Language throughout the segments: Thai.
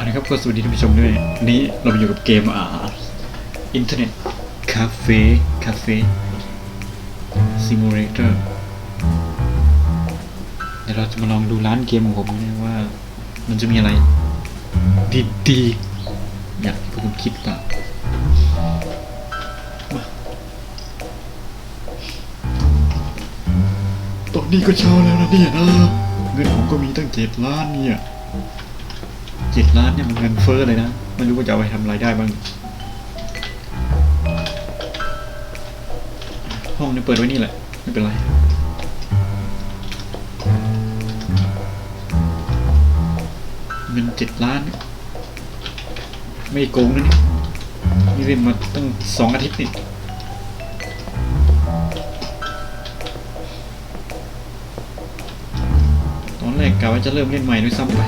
อันนี้ครับก็สวัสดีท่านผู้ชมด้วยวันนี้เราอยู่กับเกมอ่าอินเทอร์เน็ตคาเฟ่คาเฟ่ซิมูเลเตอร์เดี๋ยวเราจะมาลองดูร้านเกมของผมนะว่า มันจะมีอะไร ดีๆ อยางที่พวกคุณคิดป่ะตอนนี้ก็เช้าแล้วนะเนี่ยนะเงินผมก็มีตั้งเจ็ดล้านเนี่ย เจ็ดล้านเนี่ยมันเงินเฟ้อเลยนะ ไม่รู้ว่าจะเอาไปทำอะไรได้บ้าง ห้องนี้เปิดไว้นี่แหละ ไม่เป็นไรเงินเจ็ดล้าน ไม่โกงนะนี่นี่เล่นมาตั้งสองอาทิตย์นี่ตอนแรกกะว่าจะเริ่มเล่นใหม่ด้วยซ้ำไป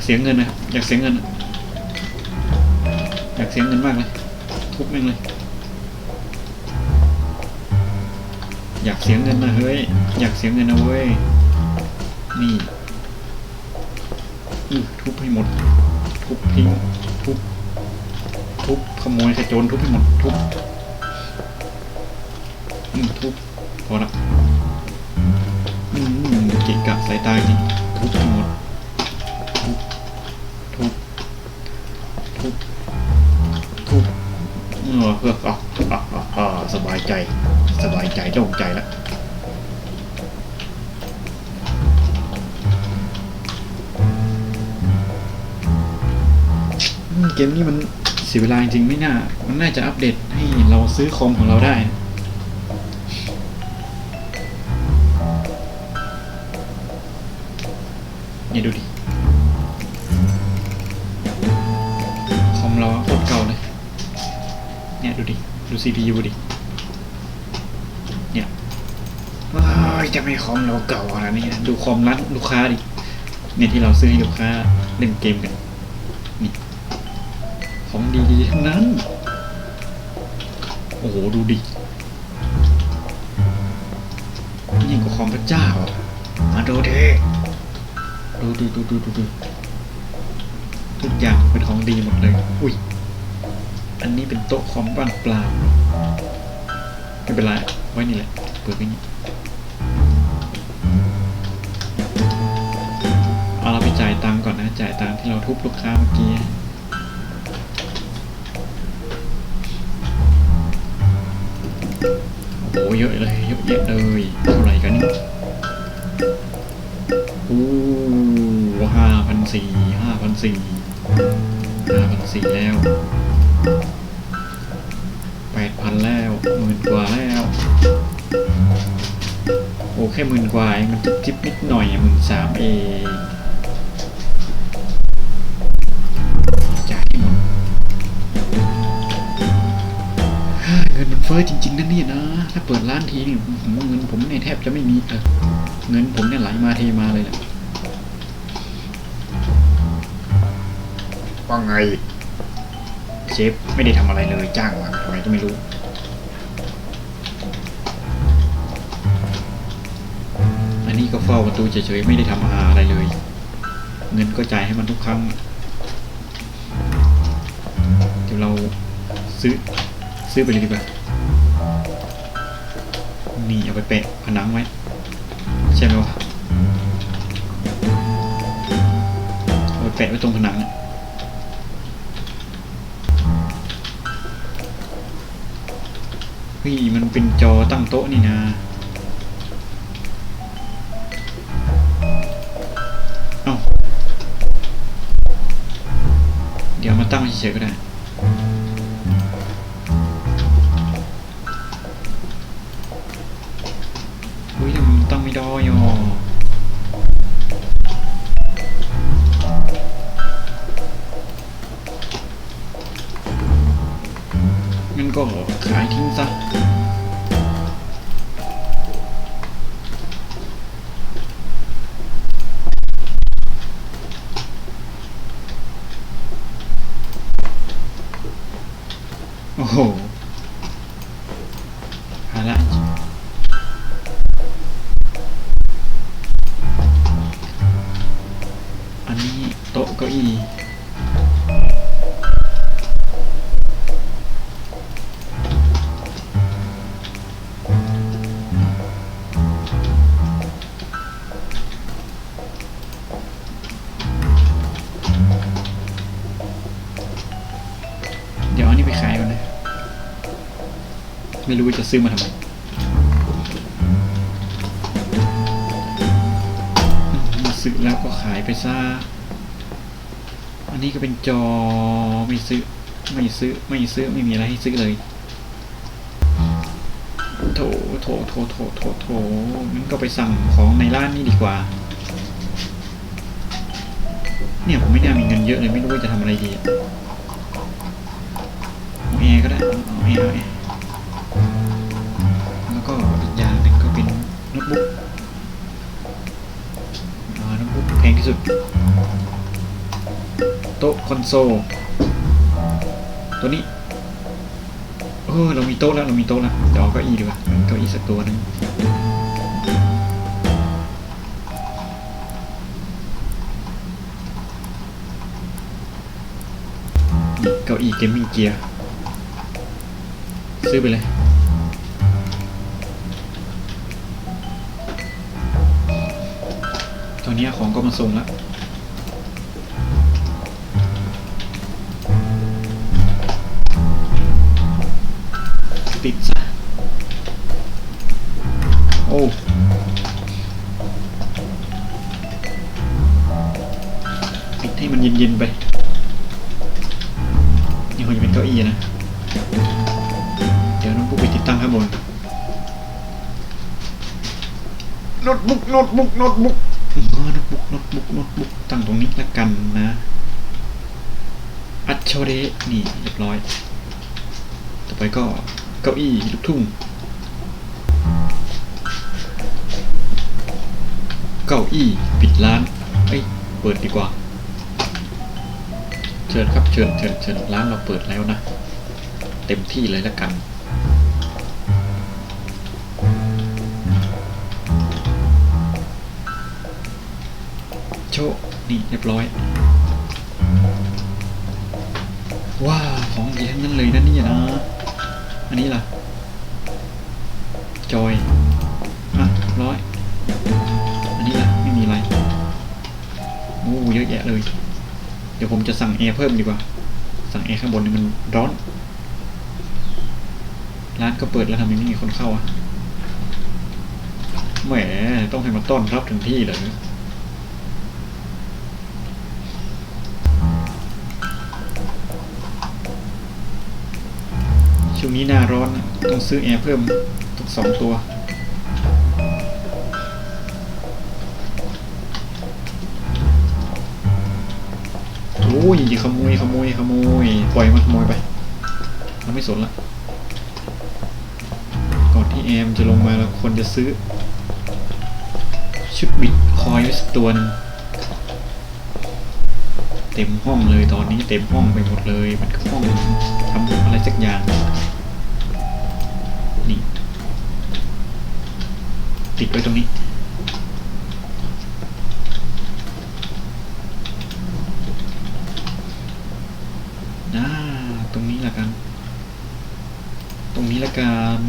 ากเสียเงินนะครับอยากเสียเงินอยากเสียเงินมากเลยทุบแม่งเลย อยากเสียเงินนะเฮ้ยอยากเสียเงินนะเว้ยนี่อือทุบให้หมด ทุบทิ้งทุบทุบขโมยขโจรทุบให้หมดทุบอืมทุบพอละอืมเกะกะสายตาจริงทุบให้หมด สบายใจ สบายใจโล่งใจแล้วเกมนี้มันเสียเวลาจริงๆไม่น่า มันน่าจะอัปเดตให้เราซื้อคอมของเราได้เนี่ยดูดิ เนี่ยดูดิ ดู CPU ดิ เนี่ยเอ้ยจะไม่คอมเราเก่าขนาดนี้นะดูคอมร้านลูกค้าดิ เนี่ยที่เราซื้อให้ลูกค้าเล่นเกมกันนี่ของดีๆทั้งนั้น โอ้โห ดูดิยิ่งกว่าคอมพระเจ้าอะมาดูดิดูดูดูดูดูดูทุกอย่างเป็นของดีหมดเลย อุ้ย อันนี้เป็นโต๊ะคอมบ้างเปล่าไม่เป็นไรไว้นี่แหละเปิดไว้นี่เอาเราไปจ่ายตังก่อนนะจ่ายตังที่เราทุบลูกค้าเมื่อกี้โอ้เยอะเลยเยอะแยะเลยเท่าไหร่กันนี่อู้ห้าพันสี่ห้าพันสี่ห้าพันสี่แล้ว แปดพันแล้วหมื่นกว่าแล้ว โอ้แค่หมื่นกว่าเองมันจิ๊บจิบนิดหน่อยหมื่นสามเองจ่ายให้หมดเงินมันเฟ้อจริง ๆนะเนี่ยนะ ถ้าเปิดร้านทีนี่เงินผมเนี่ยแทบจะไม่มีเออเงินผมเนี่ยไหลมาเทมาเลยแหละว่าไง เชฟไม่ได้ทำอะไรเลยจ้างมาทำไมก็ไม่รู้ อันนี้ก็เฝ้าประตูเฉยๆไม่ได้ทำอาอะไรเลย เงินก็จ่ายให้มันทุกครั้งเดี๋ยวเราซื้อซื้อไปเลยดีกว่านี่เอาไปแปะผนังไว้ ใช่ไหมวะเอาไปแปะไว้ตรงผนังอะ เฮ้ยมันเป็นจอตั้งโต๊ะนี่นะเอ้าเดี๋ยวมาตั้งเฉยๆก็ได้อุ้ยมันตั้งไม่ได้อะงั้นก็ขายทิ้งซะ รู้ว่าจะซื้อมาทำไมมาซื้อแล้วก็ขายไปซะอันนี้ก็เป็นจอไม่ซื้อไม่ซื้อไม่ซื้อไม่มีอะไรให้ซื้อเลยโถโถโถโถโถโถงั้นก็ไปสั่งของในร้านนี้ดีกว่า เนี่ยผมไม่น่ามีเงินเยอะเลยไม่รู้ว่าจะทำอะไรดีเอาแอร์ก็ได้เอาแอร์ ก็อีกอย่างหนึ่งก็เป็นโน้ตบุ๊กโน้ตบุ๊กแพงที่สุด โต๊ะคอนโซล ตัวนี้เออเรามีโต๊ะแล้วเรามีโต๊ะแล้วเดี๋ยวก้าอี้ดีกว่าก้าอี้สักตัวหนึงเก้าอี้เกมมิ่งเกียร์ซื้อไปเลย นนี้ของก็มาส่งแล้วติดซะโอ้ปิดให้มันเย็นๆไปนี่คงจะเป็นเก้าอี้นะ เดี๋ยวน้องปุ๊กไปติดตั้งข้างบนโน้ตบุ๊กโน้ตบุ๊กโน้ตบุ๊ก โน้ตบุ๊กโน้ตบุ๊กตั้งตรงนี้ละกันนะ อัดโชเดะนี่เรียบร้อย ต่อไปก็เก้าอี้ลูกทุ่ง เก้าอี้ปิดร้านเอ้ยเปิดดีกว่า เชิญครับเชิญเชิญเชิญร้านเราเปิดแล้วนะ เต็มที่เลยละกัน ชะนี่เรียบร้อย ว้าวของดีทั้งนั้นเลยนะนี่นะ อันนี้ล่ะ จอย อะร้อย อันนี้ล่ะ ไม่มีอะไรโอ้เยอะแยะเลย เดี๋ยวผมจะสั่งแอร์เพิ่มดีกว่า สั่งแอร์ข้างบนนี่มันร้อน ร้านก็เปิดแล้วทำไมไม่มีคนเข้าอะแหมต้องให้มาต้อนรับถึงที่เลย ช่วงนี้หน้าร้อนต้องซื้อแอร์เพิ่มต้องสองตัว โอ้ยขโมยขโมยขโมยปล่อยมันขโมยไปเราไม่สนละก่อนที่แอมจะลงมาเราควรจะซื้อ ชุดบิดคอยสักตัวนึงเต็มห้องเลยตอนนี้เต็มห้องไปหมดเลยมันคือ ไว้ตรงนี้อ่าตรงนี้ละกัน ตรงนี้ละกัน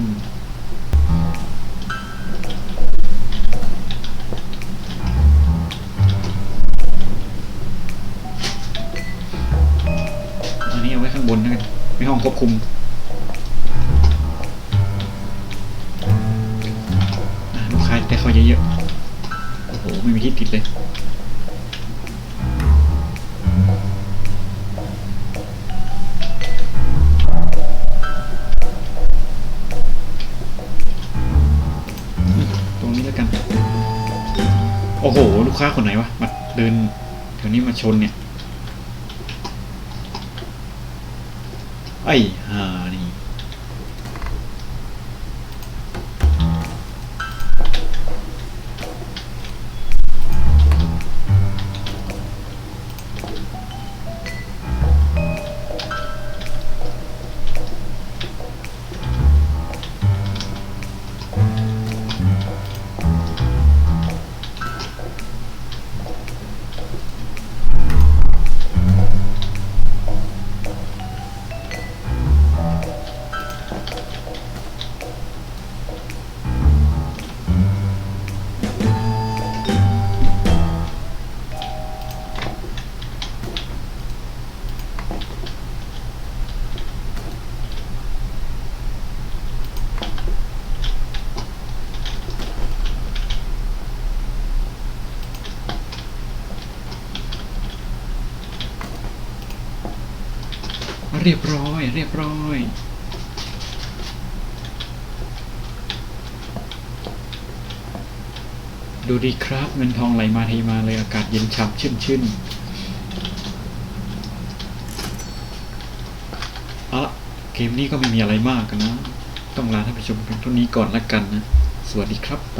อันนี้เอาไว้ข้างบนนะกันไม่ห้องควบคุม ค้าคนไหนวะมาเดินแถวนี้มาชนเนี่ย ไอ้ห่า เรียบร้อย เรียบร้อยดูดีครับเงินทองไหลมาเทมาเลยอากาศเย็นฉ่ำชื่นชื่นเอาละเกมนี้ก็ไม่มีอะไรมากนนะต้องลาท่านผู้ชมเพียงเท่านี้ก่อนละกันนะ สวัสดีครับไป